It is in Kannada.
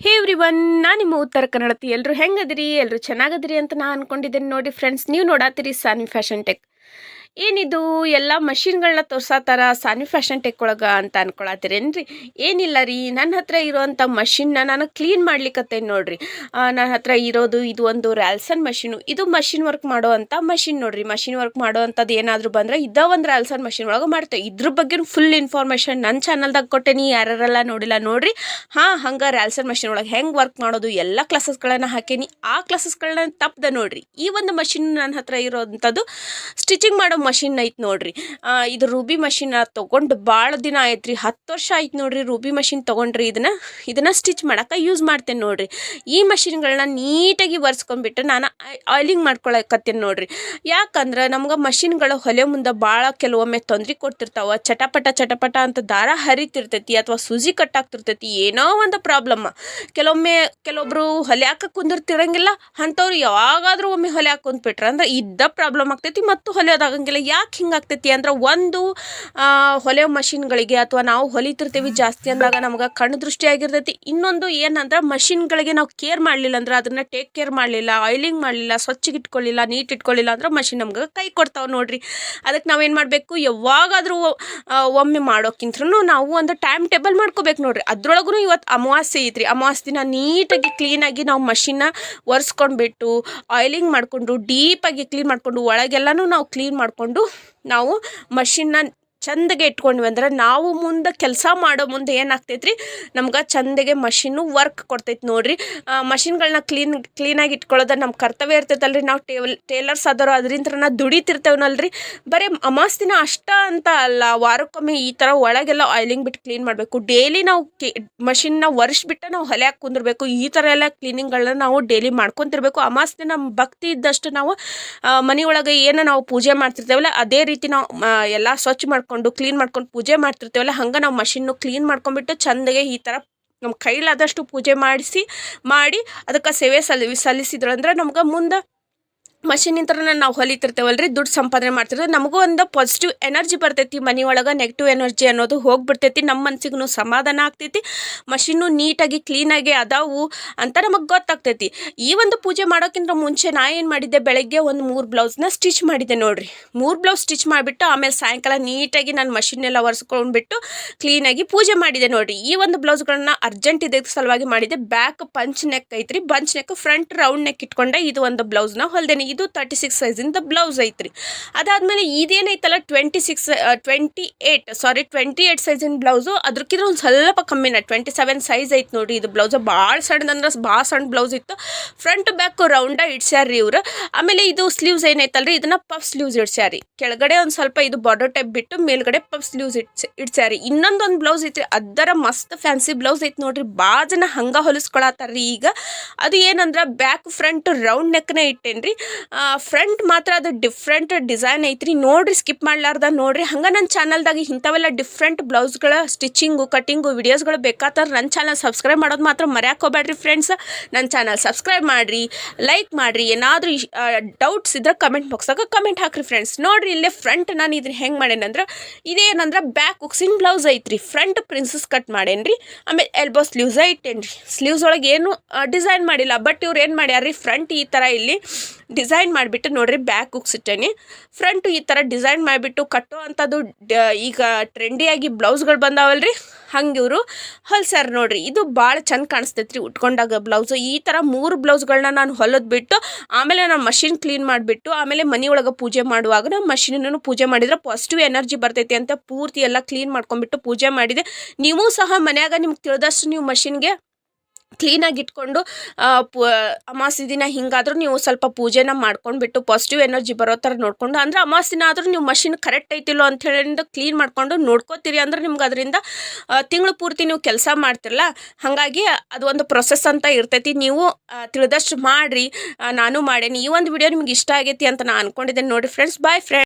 ಹೇ ಎವ್ರಿ ಒನ್ ನಾನು ನಿಮ್ಮ ಉತ್ತರ ಕನ್ನಡತಿ. ಎಲ್ಲರೂ ಹೆಂಗದಿರಿ? ಎಲ್ಲರೂ ಚೆನ್ನಾಗದಿರಿ ಅಂತ ನಾನು ಅನ್ಕೊಂಡಿದ್ದೀನಿ ನೋಡಿ ಫ್ರೆಂಡ್ಸ್ ನೀವು ನೋಡಾತಿರಿ ಸಾನಿ ಫ್ಯಾಷನ್ ಟೆಕ್ ಏನಿದು? ಎಲ್ಲ ಮಷಿನ್ಗಳನ್ನ ತೋರ್ಸಾತಾರ ಸಾನಿ ಫ್ಯಾಷನ್ ಟೆಕ್ ಒಳಗೆ ಅಂತ ಅನ್ಕೊಳತ್ತೀರೇನ್ರಿ? ಏನಿಲ್ಲ ರೀ ನನ್ನ ಹತ್ರ ಇರೋವಂಥ ಮಷಿನ್ನ ನಾನು ಕ್ಲೀನ್ ಮಾಡ್ಲಿಕ್ಕತ್ತೇನೆ ನೋಡ್ರಿ. ನನ್ನ ಹತ್ರ ಇರೋದು, ಇದು ಒಂದು ರ್ಯಾಲ್ಸನ್ ಮಷಿನು ಇದು ಮಷಿನ್ ವರ್ಕ್ ಮಾಡೋ ಅಂಥ ಮಷಿನ್ ನೋಡ್ರಿ. ಮಷಿನ್ ವರ್ಕ್ ಮಾಡೋ ಅಂಥದ್ದು ಏನಾದರೂ ಬಂದ್ರೆ ಇದ ಒಂದು ರ್ಯಾಲ್ಸನ್ ಮಷಿನ್ ಒಳಗೆ ಮಾಡ್ತೇವೆ. ಇದ್ರ ಬಗ್ಗೆ ಫುಲ್ ಇನ್ಫಾರ್ಮೇಷನ್ ನನ್ನ ಚಾನಲ್ದಾಗ ಕೊಟ್ಟೇನಿ, ಯಾರ್ಯಾರೆಲ್ಲ ನೋಡಿಲ್ಲ ನೋಡ್ರಿ. ಹಾಂ, ಹಂಗೆ ರ್ಯಾಲ್ಸನ್ ಮಷಿನ್ ಒಳಗೆ ಹೆಂಗೆ ವರ್ಕ್ ಮಾಡೋದು, ಎಲ್ಲ ಕ್ಲಾಸಸ್ಗಳನ್ನ ಹಾಕೇನಿ. ಆ ಕ್ಲಾಸಸ್ಗಳನ್ನ ತಪ್ಪದೆ ನೋಡ್ರಿ. ಈ ಒಂದು ಮಷಿನ್ ನನ್ನ ಹತ್ರ ಇರೋವಂಥದ್ದು ಸ್ಟಿಚಿಂಗ್ ಮಾಡೋ ಮಷಿನ್ ಐತೆ ನೋಡ್ರಿ. ಇದು ರೂಬಿ ಮಷಿನ್ ತೊಗೊಂಡು ಭಾಳ ದಿನ ಆಯ್ತು ರೀ ಹತ್ತು ವರ್ಷ ಆಯ್ತು ನೋಡ್ರಿ ರೂಬಿ ಮಷಿನ್ ತೊಗೊಂಡ್ರಿ ಇದನ್ನ. ಇದನ್ನ ಸ್ಟಿಚ್ ಮಾಡಕ್ಕೆ ಯೂಸ್ ಮಾಡ್ತೇನೆ ನೋಡ್ರಿ. ಈ ಮಷಿನ್ಗಳನ್ನ ನೀಟಾಗಿ ಒರೆಸ್ಕೊಂಡ್ಬಿಟ್ಟು ನಾನು ಆಯ್ಲಿಂಗ್ ಮಾಡ್ಕೊಳಕತ್ತೇನೆ ನೋಡ್ರಿ. ಯಾಕಂದ್ರೆ ನಮ್ಗೆ ಮಷಿನ್ಗಳು ಹೊಲೆ ಮುಂದೆ ಭಾಳ ಕೆಲವೊಮ್ಮೆ ತೊಂದ್ರೆ ಕೊಡ್ತಿರ್ತಾವ. ಚಟಪಟ ಚಟಪಟ ಅಂತ ದಾರ ಹರಿತಿರ್ತೈತಿ ಅಥವಾ ಸೂಜಿ ಕಟ್ಟಾಗ್ತಿರ್ತೈತಿ. ಏನೋ ಒಂದು ಪ್ರಾಬ್ಲಮ್. ಕೆಲವೊಮ್ಮೆ ಕೆಲವೊಬ್ರು ಹೊಲ್ಯಾಕ ಕುಂದಿರ್ತಿರಂಗಿಲ್ಲ. ಅಂಥವ್ರು ಯಾವಾಗಾದ್ರೂ ಒಮ್ಮೆ ಹೊಲೆ ಕುಂತ್ಬಿಟ್ರೆ ಅಂದ್ರೆ ಇದ್ದ ಪ್ರಾಬ್ಲಮ್ ಆಗ್ತೈತಿ ಮತ್ತು ಹೊಲಿಯೋದಾಗಂಗಿಲ್ಲ ಯಾಕೆ ಹಿಂಗಾಗ್ತೈತಿ ಅಂದ್ರೆ ಒಂದು ಹೊಲೆ ಮಷಿನ್ಗಳಿಗೆ ಅಥವಾ ನಾವು ಹೊಲಿತಿರ್ತೀವಿ ಜಾಸ್ತಿ ಅಂದಾಗ ನಮ್ಗೆ ಕಣ್ಣು ದೃಷ್ಟಿ ಆಗಿರ್ತೈತಿ. ಇನ್ನೊಂದು ಏನಂದ್ರೆ ಮಷಿನ್ಗಳಿಗೆ ನಾವು ಕೇರ್ ಮಾಡಲಿಲ್ಲ ಅಂದ್ರೆ ಅದನ್ನು ಟೇಕ್ ಕೇರ್ ಮಾಡಲಿಲ್ಲ ಆಯಿಲಿಂಗ್ ಮಾಡಲಿಲ್ಲ ಸ್ವಚ್ಛಗೆ ಇಟ್ಕೊಳ್ಳಿಲ್ಲ ನೀಟ್ ಇಟ್ಕೊಳ್ಳಿಲ್ಲ ಅಂದ್ರೆ ಮಷಿನ್ ನಮ್ಗೆ ಕೈ ಕೊಡ್ತಾವೆ ನೋಡ್ರಿ. ಅದಕ್ಕೆ ನಾವೇನು ಮಾಡಬೇಕು? ಯಾವಾಗಾದರೂ ಒಮ್ಮೆ ಮಾಡೋಕ್ಕಿಂತ್ರೂ ನಾವು ಒಂದು ಟೈಮ್ ಟೇಬಲ್ ಮಾಡ್ಕೋಬೇಕು ನೋಡ್ರಿ. ಅದ್ರೊಳಗೂ ಇವತ್ತು ಅಮಾವಾಸ್ಯೆ ಐತ್ರಿ. ಅಮಾವಾಸ್ಯೆ ದಿನ ನೀಟಾಗಿ ಕ್ಲೀನಾಗಿ ನಾವು ಮಷಿನ್ನ ಒರೆಸ್ಕೊಂಡ್ಬಿಟ್ಟು ಆಯಿಲಿಂಗ್ ಮಾಡಿಕೊಂಡು ಡೀಪಾಗಿ ಕ್ಲೀನ್ ಮಾಡಿಕೊಂಡು, ಒಳಗೆಲ್ಲನೂ ನಾವು ಕ್ಲೀನ್ ಮಾಡಿಕೊಂಡು ನಾವು ಮಷಿನ್ನ ಚಂದಗೆ ಇಟ್ಕೊಂಡ್ವಿ ಅಂದ್ರೆ ನಾವು ಮುಂದೆ ಕೆಲಸ ಮಾಡೋ ಮುಂದೆ ಏನಾಗ್ತೈತೆ ರೀ ನಮ್ಗೆ ಚಂದಗೆ ಮಷೀನು ವರ್ಕ್ ಕೊಡ್ತೈತೆ ನೋಡ್ರಿ. ಮಷಿನ್ಗಳನ್ನ ಕ್ಲೀನ್ ಕ್ಲೀನಾಗಿ ಇಟ್ಕೊಳ್ಳೋದು ನಮ್ಮ ಕರ್ತವ್ಯ ಇರ್ತೈತಲ್ರಿ. ನಾವು ಟೇಬಲ್ ಟೇಲರ್ಸ್ ಆದರೂ ಅದರಿಂದ ನಾವು ದುಡಿತಿರ್ತೇವನಲ್ರಿ. ಬರೀ ಅಮಾಸ್ ದಿನ ಅಷ್ಟ ಅಂತ ಅಲ್ಲ, ವಾರಕ್ಕೊಮ್ಮೆ ಈ ಥರ ಒಳಗೆಲ್ಲ ಆಯಿಲಿಂಗ್ ಬಿಟ್ಟು ಕ್ಲೀನ್ ಮಾಡಬೇಕು. ಡೈಲಿ ನಾವು ಕೆ ಮಷಿನ್ನ ಬಿಟ್ಟು ನಾವು ಹೊಲ್ಯಾಕೆ ಕುಂದಿರ್ಬೇಕು. ಈ ಥರ ಎಲ್ಲ ಕ್ಲೀನಿಂಗ್ಗಳನ್ನ ನಾವು ಡೈಲಿ ಮಾಡ್ಕೊತಿರ್ಬೇಕು. ಅಮಾಸ್ ದಿನ ಭಕ್ತಿ ಇದ್ದಷ್ಟು ನಾವು ಮನೆಯೊಳಗೆ ಏನು ನಾವು ಪೂಜೆ ಮಾಡ್ತಿರ್ತೇವಲ್ಲ, ಅದೇ ರೀತಿ ನಾವು ಎಲ್ಲ ಸ್ವಚ್ಛ ಮಾಡ್ಕೊಂಡು ಕ್ಲೀನ್ ಮಾಡ್ಕೊಂಡು ಪೂಜೆ ಮಾಡ್ತಿರ್ತೇವಲ್ಲ, ಹಂಗೆ ನಾವು ಮಷಿನ್ನು ಕ್ಲೀನ್ ಮಾಡ್ಕೊಂಡ್ಬಿಟ್ಟು ಚಂದಗೆ ಈ ಥರ ನಮ್ಮ ಕೈಲಾದಷ್ಟು ಪೂಜೆ ಮಾಡಿಸಿ, ಮಾಡಿ ಅದಕ್ಕೆ ಸೇವೆ ಸಲ್ಲಿ ಸಲ್ಲಿಸಿದ್ರು ಅಂದ್ರೆ ನಮ್ಗೆ ಮುಂದೆ ಮಷಿನಿಂದ ನಾವು ಹೊಲಿತಿರ್ತೇವಲ್ರಿ, ದುಡ್ಡು ಸಂಪಾದನೆ ಮಾಡ್ತಿರ್ತೇವೆ ನಮಗೂ ಒಂದು ಪಾಸಿಟಿವ್ ಎನರ್ಜಿ ಬರ್ತೈತಿ ಮನೆ ಒಳಗೆ ನೆಗೆಟಿವ್ ಎನರ್ಜಿ ಅನ್ನೋದು ಹೋಗ್ಬಿಡ್ತೈತಿ ನಮ್ಮ ಮನ್ಸಿಗೂ ಸಮಾಧಾನ ಆಗ್ತೈತಿ, ಮಷಿನ್ನು ನೀಟಾಗಿ ಕ್ಲೀನಾಗಿ ಅದಾವು ಅಂತ ನಮಗೆ ಗೊತ್ತಾಗ್ತೈತಿ. ಈ ಒಂದು ಪೂಜೆ ಮಾಡೋಕ್ಕಿಂತ ಮುಂಚೆ ನಾ ಏನು ಮಾಡಿದ್ದೆ, ಬೆಳಗ್ಗೆ ಒಂದು ಮೂರು ಬ್ಲೌಸ್ನ ಸ್ಟಿಚ್ ಮಾಡಿದ್ದೆ ನೋಡಿರಿ. ಮೂರು ಬ್ಲೌಸ್ ಸ್ಟಿಚ್ ಮಾಡಿಬಿಟ್ಟು, ಆಮೇಲೆ ಸಾಯಂಕಾಲ ನೀಟಾಗಿ ನಾನು ಮಷಿನ್ನೆಲ್ಲ ಒರೆಸ್ಕೊಂಡ್ಬಿಟ್ಟು ಕ್ಲೀನಾಗಿ ಪೂಜೆ ಮಾಡಿದೆ ನೋಡಿರಿ. ಈ ಒಂದು ಬ್ಲೌಸ್ಗಳನ್ನ ಅರ್ಜೆಂಟ್ ಇದೆ ಸಲುವಾಗಿ ಮಾಡಿದೆ ಬ್ಯಾಕ್ ಪಂಚ್ ನೆಕ್ ಐತ್ರಿ punch neck front round neck ಇಟ್ಕೊಂಡೆ, ಇದು ಒಂದು ಬ್ಲೌಸ್ನ ಹೊಲ್ದೇನೆ. ಇದು ತರ್ಟಿ ಸಿಕ್ಸ್ ಸೈಜಿಂದ ಬ್ಲೌಸ್ ಐತ್ರಿ. ಅದಾದಮೇಲೆ ಇದೇನೈತಲ್ಲ twenty six twenty eight sorry twenty eight ಸೈಜಿನ blouse ಅದಕ್ಕಿದ್ರೆ ಒಂದು ಸ್ವಲ್ಪ ಕಮ್ಮಿನ ಟ್ವೆಂಟಿ ಸೆವೆನ್ ಸೈಜ್ ಐತೆ ನೋಡಿ ಇದು ಬ್ಲೌಸ್ ಭಾಳ ಸಣ್ಣದಂದ್ರೆ ಭಾಳ ಸಣ್ಣ ಬ್ಲೌಸ್ ಇತ್ತು. ಫ್ರಂಟ್ ಬ್ಯಾಕ್ ರೌಂಡ ಇಡ್ಸ್ಯಾರ್ರಿ ಇವ್ರು. ಆಮೇಲೆ ಇದು ಸ್ಲೀವ್ಸ್ ಏನೈತಲ್ಲ ರೀ ಇದನ್ನು ಪಫ್ ಸ್ಲೀವ್ಸ್ ಇಡ್ಸ್ಯಾರಿ ಕೆಳಗಡೆ ಒಂದು ಸ್ವಲ್ಪ ಇದು ಬಾರ್ಡರ್ ಟೈಪ್ ಬಿಟ್ಟು ಮೇಲ್ಗಡೆ ಪಫ್ ಸ್ಲೀವ್ಸ್ ಇಡ್ಸ್ ಇಡ್ಸ್ಯಾರಿ ಇನ್ನೊಂದೊಂದು ಬ್ಲೌಸ್ ಐತಿ ಅದರ ಮಸ್ತ್ ಫ್ಯಾನ್ಸಿ ಬ್ಲೌಸ್ ಐತಿ ನೋಡ್ರಿ ಭಾಳ ಜನ ಹಂಗೆ ಹೊಲಿಸ್ಕೊಳತ್ತಾರ ರೀ ಈಗ. ಅದು ಏನಂದ್ರೆ ಬ್ಯಾಕ್ ಫ್ರಂಟ್ ರೌಂಡ್ ನೆಕ್ನ ಇಟ್ಟೇನ್ರಿ. ಫ್ರಂಟ್ ಮಾತ್ರ ಅದು ಡಿಫ್ರೆಂಟ್ ಡಿಸೈನ್ ಐತ್ರಿ. ನೋಡ್ರಿ ಸ್ಕಿಪ್ ಮಾಡ್ಲಾರ್ದ ನೋಡ್ರಿ. ಹಂಗೆ ನನ್ನ ಚಾನಲ್ದಾಗ ಇಂಥವೆಲ್ಲ ಡಿಫ್ರೆಂಟ್ ಬ್ಲೌಸ್ಗಳ ಸ್ಟಿಚಿಂಗು ಕಟಿಂಗು ವಿಡಿಯೋಸ್ಗಳು ಬೇಕಾದ್ರೆ ನನ್ನ ಚಾನಲ್ ಸಬ್ಸ್ಕ್ರೈಬ್ ಮಾಡೋದು ಮಾತ್ರ ಮರ್ಯಾಕೆ ಹೋಗ್ಬೇಡ್ರಿ ಫ್ರೆಂಡ್ಸ್ ನನ್ನ ಚಾನಲ್ ಸಬ್ಸ್ಕ್ರೈಬ್ ಮಾಡಿರಿ ಲೈಕ್ ಮಾಡಿರಿ. ಏನಾದರೂ ಡೌಟ್ಸ್ ಇದ್ರೆ ಕಮೆಂಟ್ ಬಾಕ್ಸಾಗ ಕಮೆಂಟ್ ಹಾಕ್ರಿ ಫ್ರೆಂಡ್ಸ್ ನೋಡ್ರಿ, ಇಲ್ಲೇ ಫ್ರಂಟ್ ನಾನು ಇದನ್ನ ಹೆಂಗೆ ಮಾಡೇನಂದ್ರೆ ಇದೇನಂದ್ರೆ ಬ್ಯಾಕ್ ಉಕ್ಸಿನ್ ಬ್ಲೌಸ್ ಐತ್ರಿ. ಫ್ರಂಟ್ ಪ್ರಿನ್ಸಸ್ ಕಟ್ ಮಾಡೇನ್ರಿ. ಆಮೇಲೆ ಎಲ್ಬೋ ಸ್ಲೀವ್ಸ ಇಟ್ಟೇನ್ರಿ. ಸ್ಲೀವ್ಸ್ ಒಳಗೆ ಏನು ಡಿಸೈನ್ ಮಾಡಿಲ್ಲ. ಬಟ್ ಇವ್ರು ಏನು ಮಾಡ್ಯಾರ್ರಿ ಫ್ರಂಟ್ ಈ ಥರ ಇಲ್ಲಿ ಡಿಸೈನ್ ಮಾಡಿಬಿಟ್ಟು ನೋಡ್ರಿ ಬ್ಯಾಕ್ ಉಗ್ಸಿಟ್ಟೇನಿ ಫ್ರಂಟು ಈ ಥರ ಡಿಸೈನ್ ಮಾಡಿಬಿಟ್ಟು ಕಟ್ಟೋ ಅಂಥದ್ದು ಈಗ ಟ್ರೆಂಡಿಯಾಗಿ ಬ್ಲೌಸ್ಗಳು ಬಂದಾವಲ್ರಿ? ಹಂಗೆ ಇವರು ಹೊಲ್ಸ್ಯಾರ ನೋಡ್ರಿ. ಇದು ಭಾಳ ಚಂದ ಕಾಣಿಸ್ತೈತ್ರಿ ಉಟ್ಕೊಂಡಾಗ ಬ್ಲೌಸು. ಈ ಥರ ಮೂರು ಬ್ಲೌಸ್ಗಳನ್ನ ನಾನು ಹೊಲದ್ಬಿಟ್ಟು, ಆಮೇಲೆ ನಾನು ಮಷಿನ್ ಕ್ಲೀನ್ ಮಾಡಿಬಿಟ್ಟು, ಆಮೇಲೆ ಮನೆ ಒಳಗೆ ಪೂಜೆ ಮಾಡುವಾಗ ನಾನು ಮಷಿನನ್ನು ಪೂಜೆ ಮಾಡಿದ್ರೆ ಪಾಸಿಟಿವ್ ಎನರ್ಜಿ ಬರ್ತೈತಿ ಅಂತ ಪೂರ್ತಿ ಎಲ್ಲ ಕ್ಲೀನ್ ಮಾಡ್ಕೊಂಡ್ಬಿಟ್ಟು ಪೂಜೆ ಮಾಡಿದೆ. ನೀವು ಸಹ ಮನ್ಯಾಗ ನಿಮ್ಗೆ ತಿಳಿದಷ್ಟು ನೀವು ಮಷಿನ್ಗೆ ಕ್ಲೀನಾಗಿ ಇಟ್ಕೊಂಡು ಪು, ಅಮಾವಾಸ್ಯೆ ದಿನ ಹಿಂಗಾದರೂ ನೀವು ಸ್ವಲ್ಪ ಪೂಜೆನ ಮಾಡ್ಕೊಂಡ್ಬಿಟ್ಟು ಪಾಸಿಟಿವ್ ಎನರ್ಜಿ ಬರೋ ಥರ ನೋಡಿಕೊಂಡು, ಅಂದ್ರೆ ಅಮಾವಾಸ್ಯೆ ದಿನ ಆದರೂ ನೀವು ಮಷಿನ್ ಕರೆಕ್ಟ್ ಐತಿಲ್ಲೋ ಅಂತ ಹೇಳಿಂದ ಕ್ಲೀನ್ ಮಾಡ್ಕೊಂಡು ನೋಡ್ಕೋತೀರಿ ಅಂದ್ರೆ ನಿಮ್ಗೆ ಅದರಿಂದ ತಿಂಗಳು ಪೂರ್ತಿ ನೀವು ಕೆಲಸ ಮಾಡ್ತಿರಲ್ಲ? ಹಾಗಾಗಿ ಅದು ಒಂದು ಪ್ರೊಸೆಸ್ ಅಂತ ಇರ್ತೈತಿ. ನೀವು ತಿಳಿದಷ್ಟು ಮಾಡಿರಿ. ನಾನು ಮಾಡೇನಿ. ಈ ಒಂದು ವಿಡಿಯೋ ನಿಮ್ಗೆ ಇಷ್ಟ ಆಗೈತಿ ಅಂತ ನಾನು ಅಂದ್ಕೊಂಡಿದ್ದೇನೆ ನೋಡಿ ಫ್ರೆಂಡ್ಸ್ ಬಾಯ್ ಫ್ರೆಂಡ್ಸ್